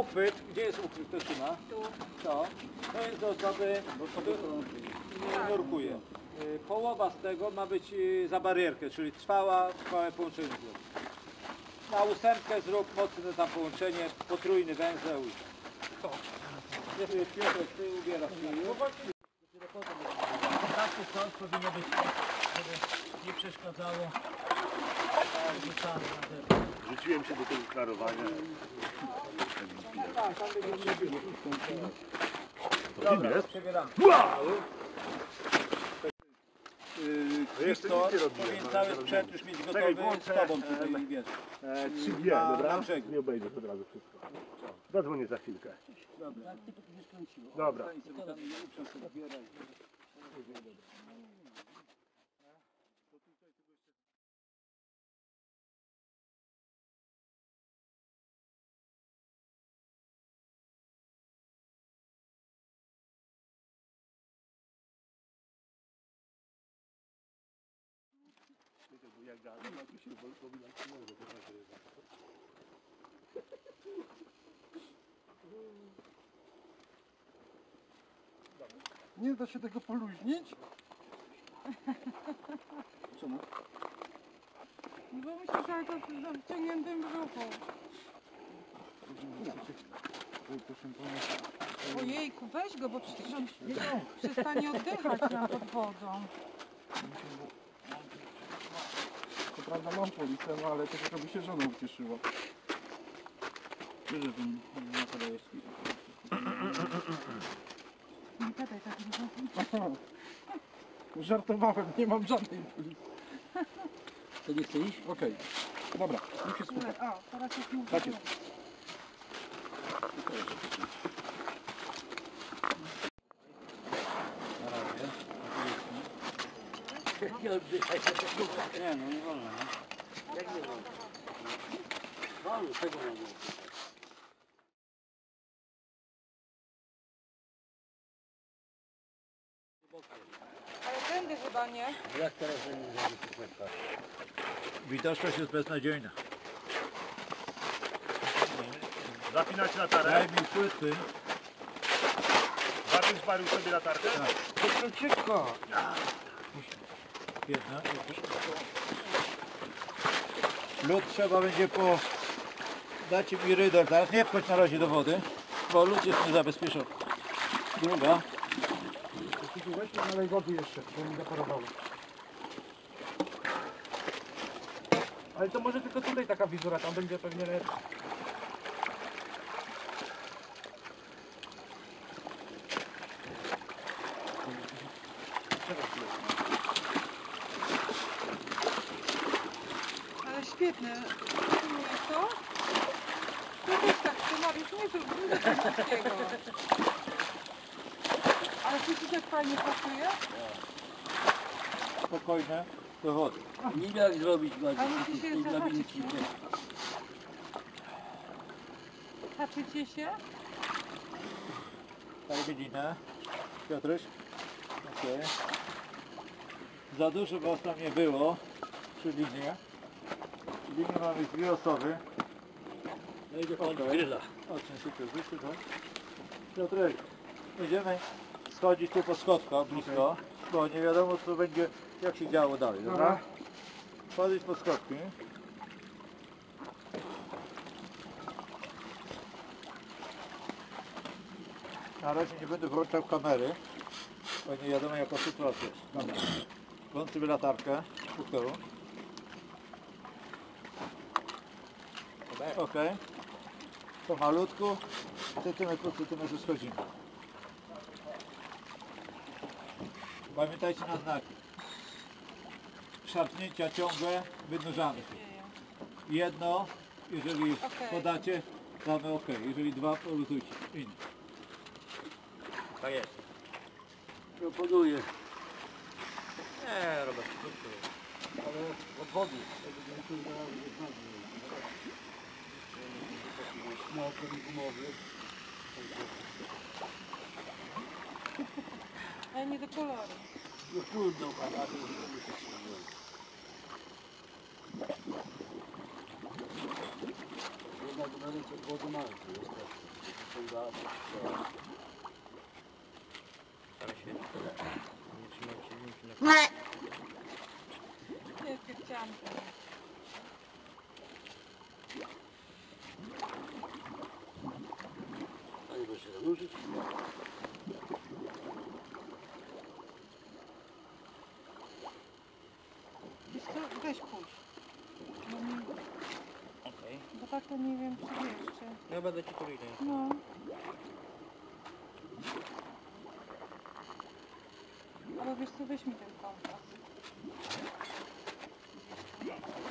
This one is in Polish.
uchwyt, gdzie jest uchwyt, kto trzyma? Tu. To, to jest do osoby, która nie nurkuje. Y, Połowa z tego ma być y, za barierkę, czyli trwała, trwałe połączenie. Na ósemkę zrób mocne tam połączenie, potrójny węzeł. To. Jest Piotrek, ty ubierasz się Taki powinno być, żeby nie przeszkadzało na. Rzuciłem się do tego klarowania. Jest? Przebieramy. To jeszcze nic nie robiłem. powinien cały sprzęt już mieć Czekaj, gotowy z włączę, tobą tutaj, wiesz. E, 3G, Na- dobra? na brzegu. Nie obejdę od razu wszystko. Zadzwonię za chwilkę. Dobra. Dobra. Jak gadam, a tu się powinna Nie da się tego poluźnić? Czemu? No bo myślę, że to z wciągniętym brzuchu. Oj, proszę pana. Ojejku, weź go, bo przecież on przestanie oddychać nam pod wodą. Prawda mam policję, no ale to tylko by się żona ucieszyła. Wiesz, że ten na jest. Nie gadaj tak dużo. Żartowałem, nie mam żadnej policji. To nie chce iść? Okej, dobra, niech się skupa. Ale, o, teraz mówię. Tak jest. Nie, no nie wolno. No. Jak nie wolno? Wolno, tego wolno. Ale tędy chyba nie. Jak teraz będzie zrobić Widoczność jest beznadziejna. Zapinać latarę. Daj mi płyty. Bardziej zwalił sobie latarkę. To króciutko. Jedna. Lód trzeba będzie po... Dajcie mi rydor teraz. Nie wchodź na razie do wody, bo lód jest niezabezpieczony. Druga. Weźmy nalej wody jeszcze, bo mi zaparowało. Ale to może tylko tutaj taka wizura, tam będzie pewnie lepsza. Ale świetne. To? To też tak, ty Mariusz, nie nic takiego. Ale słyszysz jak fajnie pasuje? Spokojne do wody. Nie jak zrobić bardziej. musi się? Daj godzinę. Piotruś. Okej. Za dużo was tam nie było przy linie. W linie mamy dwie osoby. Wejdę pan Okej. gryla. Odsuń się Piotruś, tutaj. Piotrek, będziemy schodzić tu po schodkach blisko, bo nie wiadomo co będzie, jak się działo dalej, dobra? Dobra. Schodzić po schodki. Na razie nie będę włączał kamery, bo nie wiadomo jaka sytuacja jest. Dobra. Włącz sobie latarkę, ukrył. Ok. To malutku, centymetr po centymetrze schodzimy. Pamiętajcie na znaki. Szarpnięcia ciągłe, wynurzamy się. Jedno, jeżeli Okej. podacie, damy ok. Jeżeli dwa, poluzujcie. Inny. Tak jest. Proponuję. Nie, Robert, Ale od wody. Mokry, gumowy. Ale nie do koloru. No kurde, a to Jednak bo na ręce wodę mamy. tu jest też. To Ale się nie trzymaj się, nie trzymaj Nie, chciałam to. Weź puść. No, nie- Okej. bo tak to nie wiem, czy wiesz, czy... No będę ci kolejny. No. Ale wiesz co, weź mi ten kompas. Gdzieś tu.